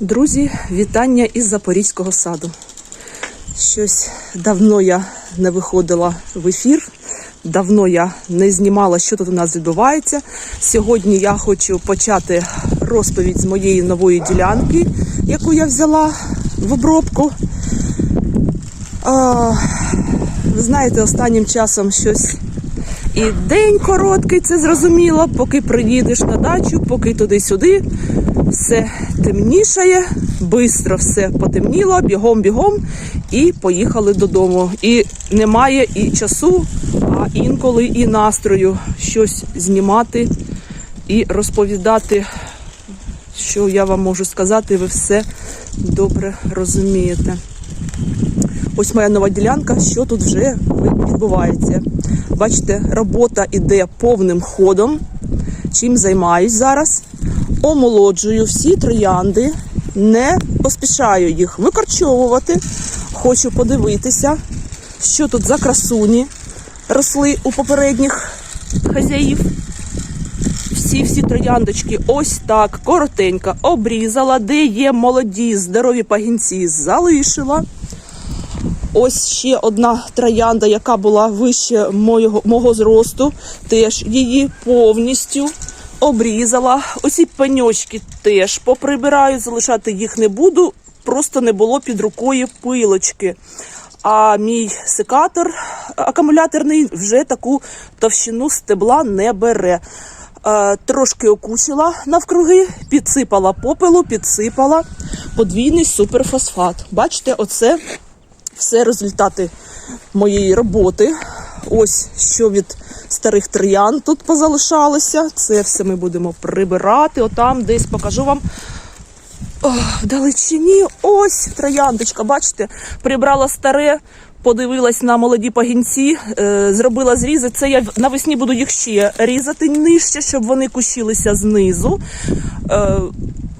Друзі, вітання із Запорізького саду. Щось давно я не виходила в ефір, давно я не знімала, що тут у нас відбувається. Сьогодні я хочу почати розповідь з моєї нової ділянки, яку я взяла в обробку. А, ви знаєте, останнім часом щось і день короткий, це зрозуміло, поки приїдеш на дачу, поки туди-сюди, все темнішає, швидко все потемніло, бігом-бігом і поїхали додому. І немає і часу, а інколи і настрою щось знімати і розповідати, що я вам можу сказати, ви все добре розумієте. Ось моя нова ділянка, що тут вже відбувається. Бачите, робота іде повним ходом. Чим займаюсь зараз? Омолоджую всі троянди, не поспішаю їх викорчовувати. Хочу подивитися, що тут за красуні росли у попередніх хазяїв. Всі всі трояндочки ось так коротенько обрізала, де є молоді, здорові пагінці, залишила. Ось ще одна троянда, яка була вище мого, мого зросту. Теж її повністю обрізала. Оці пеньочки теж поприбираю, залишати їх не буду. Просто не було під рукою пилочки. А мій секатор акумуляторний вже таку товщину стебла не бере. Е, Трошки окусила навкруги, підсипала попелу, підсипала подвійний суперфосфат. Бачите, оце все результати моєї роботи. Ось що від старих троян тут позалишалося. Це все ми будемо прибирати. Отам десь покажу вам. Вдалечині ось трояндочка, бачите, прибрала старе, подивилась на молоді пагінці, е, зробила зрізи. Це я навесні буду їх ще різати нижче, щоб вони кущилися знизу. Е,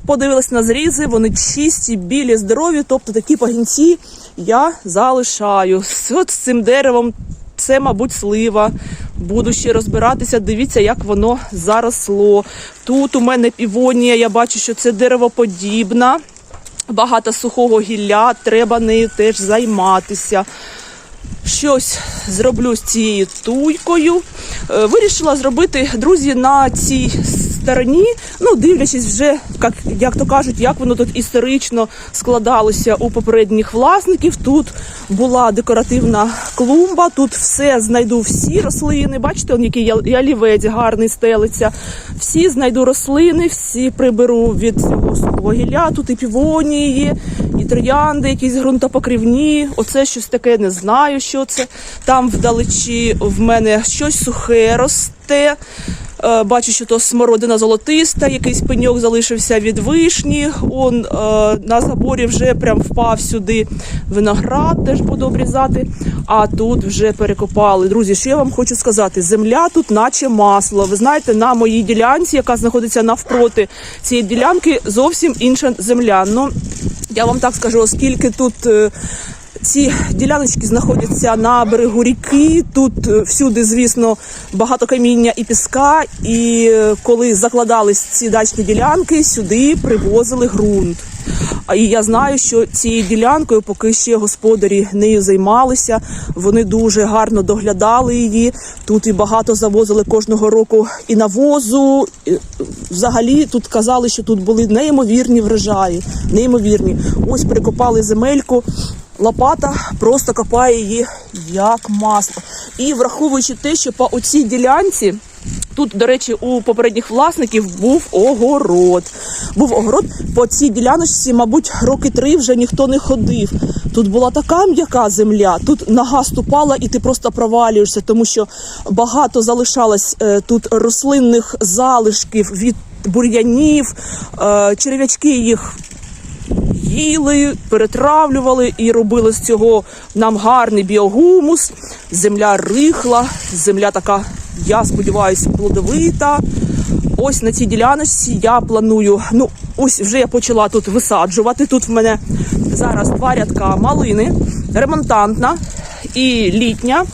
подивилась на зрізи, вони чисті, білі, здорові. Тобто такі пагінці я залишаю. От з цим деревом це, мабуть, слива. Буду ще розбиратися. Дивіться, як воно заросло. Тут у мене півонія, я бачу, що це деревоподібна. Багато сухого гілля, треба нею теж займатися. Щось зроблю з цією туйкою. Е, Вирішила зробити, друзі, на цій стороні, ну, дивлячись вже, як, як то кажуть, як воно тут історично складалося у попередніх власників. Тут була декоративна клумба, тут все знайду всі рослини. Бачите, он який ялівець гарний стелиться. Всі знайду рослини, всі приберу від цього сухого гілля. Тут і півонії, і троянди, якісь ґрунтопокривні. Оце щось таке не знаю, що це. Там вдалечі в мене щось сухе росте. Е, Бачу, що то смородина золотиста, якийсь пеньок залишився від вишні. Он е, на заборі вже прям впав сюди виноград, теж буду обрізати. А тут вже перекопали. Друзі, що я вам хочу сказати? Земля тут, наче масло. Ви знаєте, на моїй ділянці, яка знаходиться навпроти цієї ділянки, зовсім інша земля. Ну я вам так скажу, оскільки тут. е, ці діляночки знаходяться на берегу ріки. Тут е, всюди, звісно, багато каміння і піска. І е, коли закладались ці дачні ділянки, сюди привозили ґрунт. А і я знаю, що цією ділянкою, поки ще господарі нею займалися, вони дуже гарно доглядали її. Тут і багато завозили кожного року і навозу. І, Взагалі тут казали, що тут були неймовірні врожаї. Неймовірні. Ось прикопали земельку. Лопата просто копає її як масло. І враховуючи те, що по оцій ділянці. Тут, до речі, у попередніх власників був огород. Був огород по цій діляночці, мабуть, роки три вже ніхто не ходив. Тут була така м'яка земля, тут нога ступала, і ти просто провалюєшся, тому що багато залишалось е, тут рослинних залишків від бур'янів, е, черв'ячки їх їли, перетравлювали і робили з цього нам гарний біогумус. Земля рихла, земля така, я сподіваюся, плодовита. Ось на цій діляночці я планую. Ну, ось вже я почала тут висаджувати. Тут в мене зараз два рядка малини, ремонтантна і літня.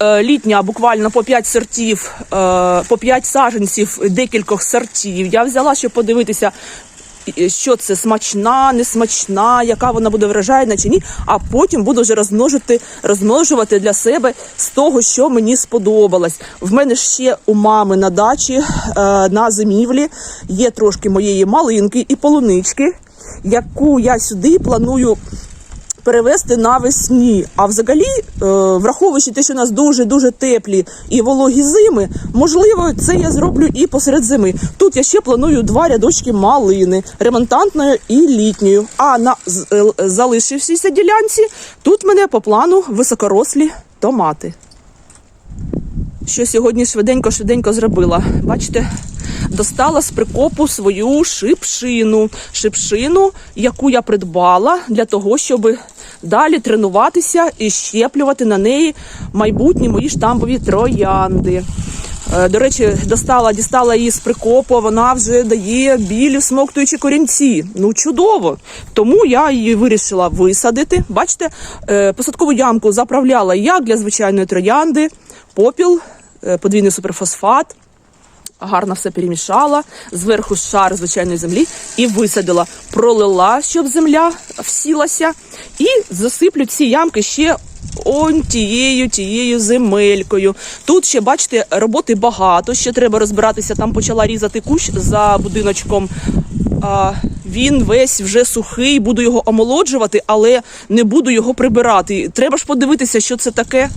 Е, літня буквально по 5 сортів, е, по 5 саджанців декількох сортів. Я взяла, щоб подивитися, що це смачна, несмачна, яка вона буде вражайна чи ні. А потім буду вже розмножити, розмножувати для себе з того, що мені сподобалось. В мене ще у мами на дачі е, на зимівлі є трошки моєї малинки і полунички, яку я сюди планую перевести навесні. А взагалі, е, враховуючи те, що у нас дуже дуже теплі і вологі зими, можливо, це я зроблю і посеред зими. Тут я ще планую два рядочки малини, ремонтантною і літньою. А на е, залишившійся ділянці тут мене по плану високорослі томати. Що сьогодні швиденько-швиденько зробила. Бачите, достала з прикопу свою шипшину. Шипшину, яку я придбала для того, щоб далі тренуватися і щеплювати на неї майбутні мої штамбові троянди. Е, До речі, достала, дістала її з прикопу, вона вже дає білі смоктуючі корінці. Ну, чудово. Тому я її вирішила висадити. Бачите, е, посадкову ямку заправляла як для звичайної троянди, попіл, е, подвійний суперфосфат. Гарно все перемішала, зверху шар звичайної землі і висадила. Пролила, щоб земля всілася, і засиплю ці ямки ще он тією тією земелькою. Тут ще, бачите, роботи багато. Ще треба розбиратися. Там почала різати кущ за будиночком. А, він весь вже сухий, буду його омолоджувати, але не буду його прибирати. Треба ж подивитися, що це таке.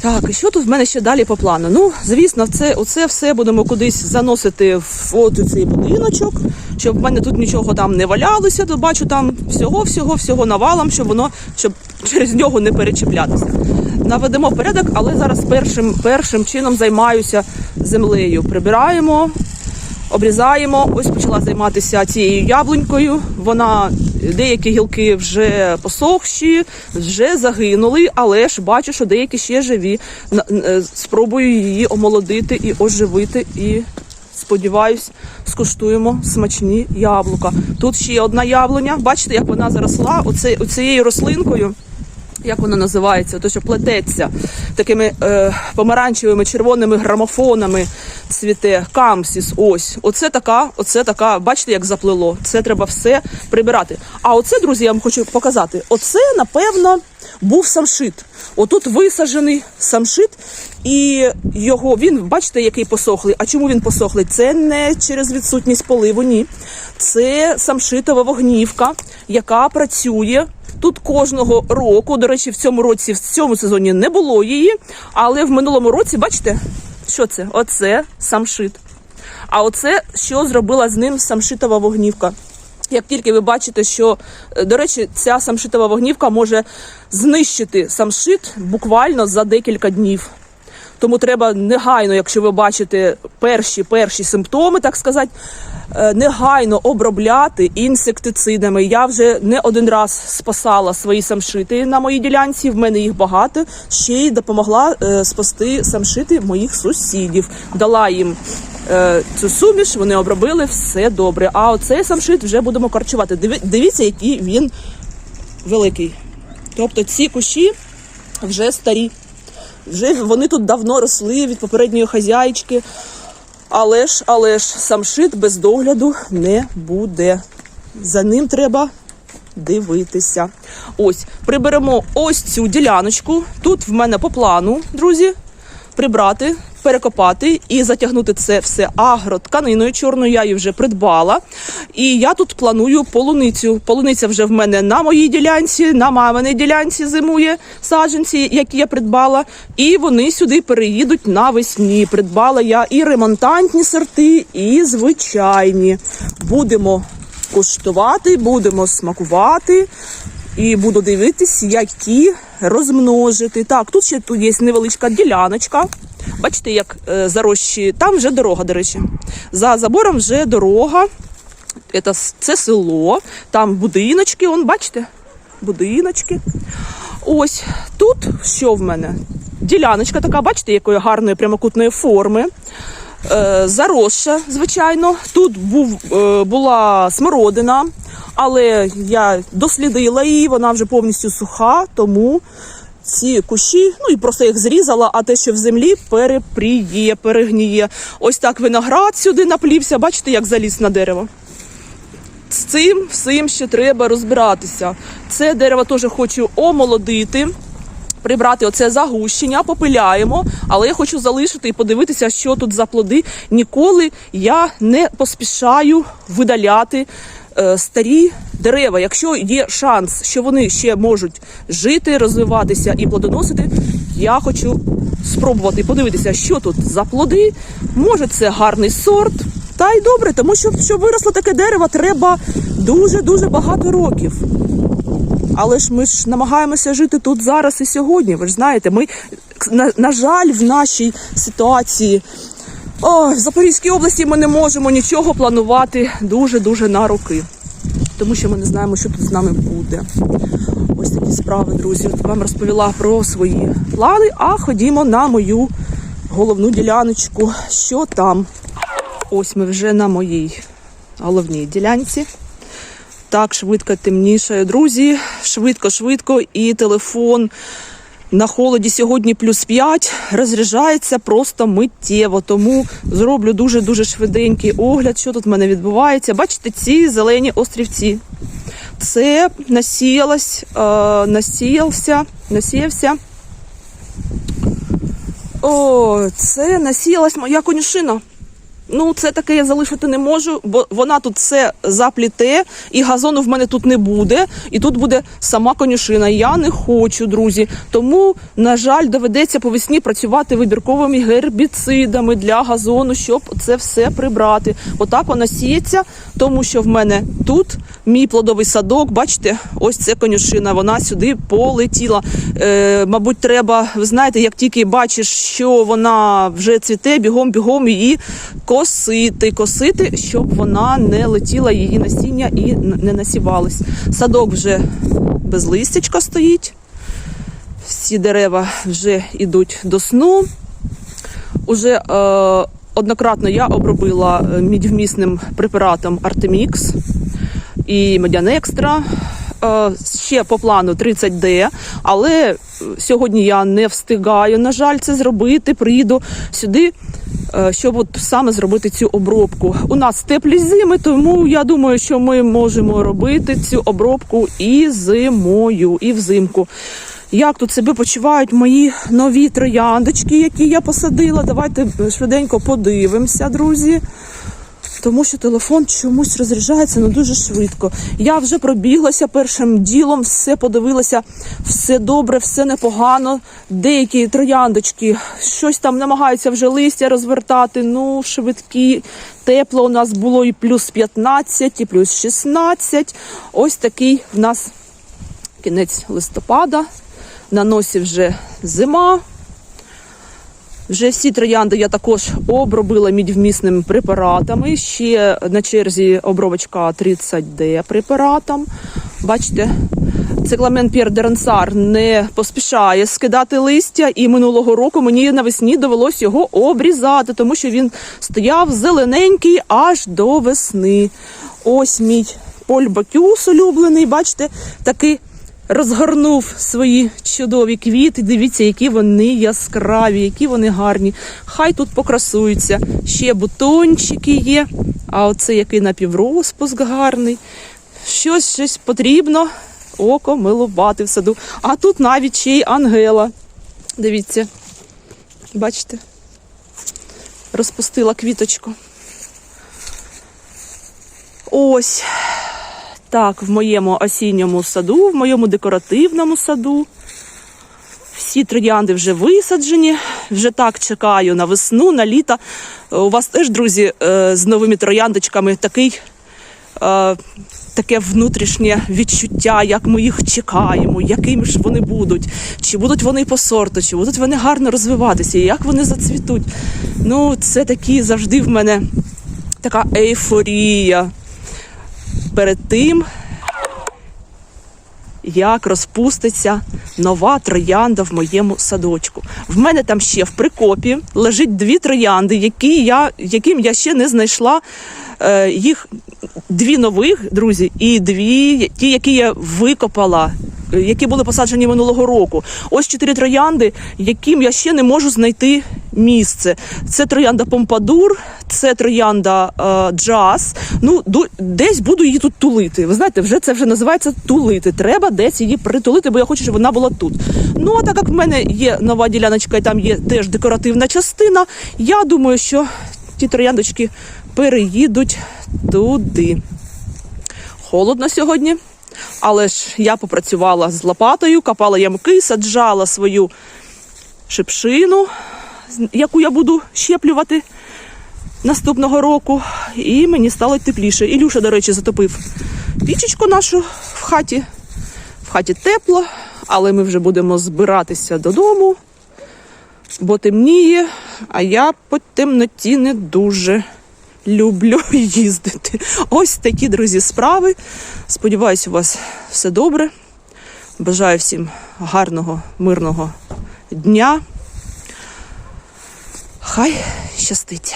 Так, і що тут в мене ще далі по плану? Ну, звісно, це, оце все будемо кудись заносити в от цей будиночок, щоб в мене тут нічого там не валялося. то бачу там всього, всього, всього навалом, щоб воно щоб через нього не перечіплятися. Наведемо порядок, але зараз першим, першим чином займаюся землею. Прибираємо, обрізаємо. Ось почала займатися цією яблунькою. Вона деякі гілки вже посохші, вже загинули, але ж бачу, що деякі ще живі. Е, Спробую її омолодити і оживити. І сподіваюсь, скуштуємо смачні яблука. Тут ще одна яблуня. Бачите, як вона заросла оце, оцією рослинкою як вона називається, то що плететься такими е, помаранчевими червоними грамофонами цвіте камсіс. Ось, оце така, оце така. Бачите, як заплило. Це треба все прибирати. А оце, друзі, я вам хочу показати. Оце, напевно, був самшит. Отут висаджений самшит, і його він, бачите, який посохлий. А чому він посохлий? Це не через відсутність поливу, ні. Це самшитова вогнівка, яка працює Тут кожного року, до речі, в цьому році, в цьому сезоні не було її, але в минулому році, бачите, що це? Оце самшит. А оце що зробила з ним самшитова вогнівка. Як тільки ви бачите, що, е, до речі, ця самшитова вогнівка може знищити самшит буквально за декілька днів. Тому треба негайно, якщо ви бачите перші перші симптоми, так сказати, е, негайно обробляти інсектицидами. Я вже не один раз спасала свої самшити на моїй ділянці. В мене їх багато. Ще й допомогла е, спасти самшити моїх сусідів. Дала їм е, цю суміш, вони обробили все добре. А оцей самшит вже будемо корчувати. Диві- Дивіться, який він великий. Тобто ці кущі вже старі. Вже вони тут давно росли від попередньої хазяйчки. Але ж, але ж, самшит без догляду не буде. За ним треба дивитися. Ось, приберемо ось цю діляночку. Тут в мене по плану, друзі, прибрати, перекопати і затягнути це все агротканиною чорною. Я її вже придбала. І я тут планую полуницю. Полуниця вже в мене на моїй ділянці, на маминій ділянці зимує саджанці, які я придбала. І вони сюди переїдуть навесні. Придбала я і ремонтантні сорти, і звичайні. Будемо куштувати, будемо смакувати. І буду дивитись, які розмножити. Так, тут ще тут є невеличка діляночка. Бачите, як е, зарощі. Там вже дорога, до речі. За забором вже дорога. Це, це село, там будиночки, он, бачите? Будиночки. Ось тут що в мене? Діляночка така, бачите, якої гарної прямокутної форми. Е, заросша, звичайно. Тут був, е, була смородина, але я дослідила її, вона вже повністю суха, тому ці кущі, ну і просто їх зрізала, а те, що в землі перепріє, перегніє. Ось так виноград сюди наплівся. Бачите, як заліз на дерево. З цим всім ще треба розбиратися. Це дерево теж хочу омолодити. Прибрати оце загущення, попиляємо, але я хочу залишити і подивитися, що тут за плоди. Ніколи я не поспішаю видаляти старі дерева. Якщо є шанс, що вони ще можуть жити, розвиватися і плодоносити, я хочу спробувати подивитися, що тут за плоди. Може, це гарний сорт. Та й добре, тому що щоб виросло таке дерево, треба дуже дуже багато років. Але ж ми ж намагаємося жити тут зараз і сьогодні. Ви ж знаєте, ми на, на жаль, в нашій ситуації. О, в Запорізькій області ми не можемо нічого планувати дуже дуже на роки, тому що ми не знаємо, що тут з нами буде. Ось такі справи, друзі. От Вам розповіла про свої плани. А ходімо на мою головну діляночку. Що там? Ось ми вже на моїй головній ділянці. Так, швидко темнішає, друзі. Швидко, швидко. І телефон на холоді сьогодні плюс 5 розряджається просто миттєво. Тому зроблю дуже-дуже швиденький огляд, що тут в мене відбувається. Бачите, ці зелені острівці. Це насіялось, е, насіявся, насіявся. О, це насіялась моя конюшина. Ну, це таке я залишити не можу, бо вона тут все запліте, і газону в мене тут не буде. І тут буде сама конюшина. Я не хочу, друзі. Тому, на жаль, доведеться по весні працювати вибірковими гербіцидами для газону, щоб це все прибрати. Отак вона сіється, тому що в мене тут мій плодовий садок. Бачите, ось це конюшина. Вона сюди полетіла. Е, мабуть, треба, ви знаєте, як тільки бачиш, що вона вже цвіте, бігом-бігом її косити, косити, щоб вона не летіла її насіння і не насівалось. Садок вже без листячка стоїть. Всі дерева вже йдуть до сну. Уже е, однократно я обробила е, мідьвмісним препаратом Артемікс і Медіанекстра. Е, ще по плану 30D, але е, сьогодні я не встигаю, на жаль, це зробити. Приїду сюди, е, щоб от саме зробити цю обробку. У нас теплі зими, тому я думаю, що ми можемо робити цю обробку і зимою, і взимку. Як тут себе почувають мої нові трояндочки, які я посадила? Давайте швиденько подивимося, друзі. Тому що телефон чомусь розряджається ну дуже швидко. Я вже пробіглася першим ділом, все подивилася, все добре, все непогано. Деякі трояндочки щось там намагаються вже листя розвертати. Ну, швидкі, тепло у нас було і плюс 15, і плюс 16. Ось такий в нас кінець листопада. На носі вже зима. Вже всі троянди я також обробила мідьвмісними препаратами. Ще на черзі обробочка 30D препаратом. Бачите, цикламен П'єр Дерансар не поспішає скидати листя, і минулого року мені навесні довелось його обрізати, тому що він стояв зелененький аж до весни. Ось мій Поль Бакюс улюблений, бачите, такий розгорнув свої чудові квіти. Дивіться, які вони яскраві, які вони гарні. Хай тут покрасуються. Ще бутончики є. А оце який напіврозпуск гарний. Щось щось потрібно око милувати в саду. А тут навіть ще й Ангела. Дивіться, бачите, розпустила квіточку. Ось. Так, в моєму осінньому саду, в моєму декоративному саду. Всі троянди вже висаджені. Вже так чекаю на весну, на літо. Е, У вас теж, друзі, е, з новими трояндочками такий, е, таке внутрішнє відчуття, як ми їх чекаємо, якими ж вони будуть, чи будуть вони по сорту, чи будуть вони гарно розвиватися, як вони зацвітуть. Ну, це такі завжди в мене така ейфорія перед тим, як розпуститься нова троянда в моєму садочку. В мене там ще в прикопі лежить дві троянди, які я, яким я ще не знайшла їх дві нових, друзі, і дві ті, які я викопала які були посаджені минулого року. Ось чотири троянди, яким я ще не можу знайти місце. Це троянда Помпадур, це троянда е, Джаз. Ну, ду- десь буду її тут тулити. Ви знаєте, вже це вже називається тулити. Треба десь її притулити, бо я хочу, щоб вона була тут. Ну, а так як в мене є нова діляночка, і там є теж декоративна частина, я думаю, що ті трояндочки переїдуть туди. Холодно сьогодні, але ж я попрацювала з лопатою, копала ямки, саджала свою шипшину, яку я буду щеплювати наступного року, і мені стало тепліше. Ілюша, до речі, затопив пічечку нашу в хаті. В хаті тепло, але ми вже будемо збиратися додому, бо темніє, а я по темноті не дуже люблю їздити. Ось такі, друзі, справи. Сподіваюсь, у вас все добре. Бажаю всім гарного, мирного дня. Хай щастить.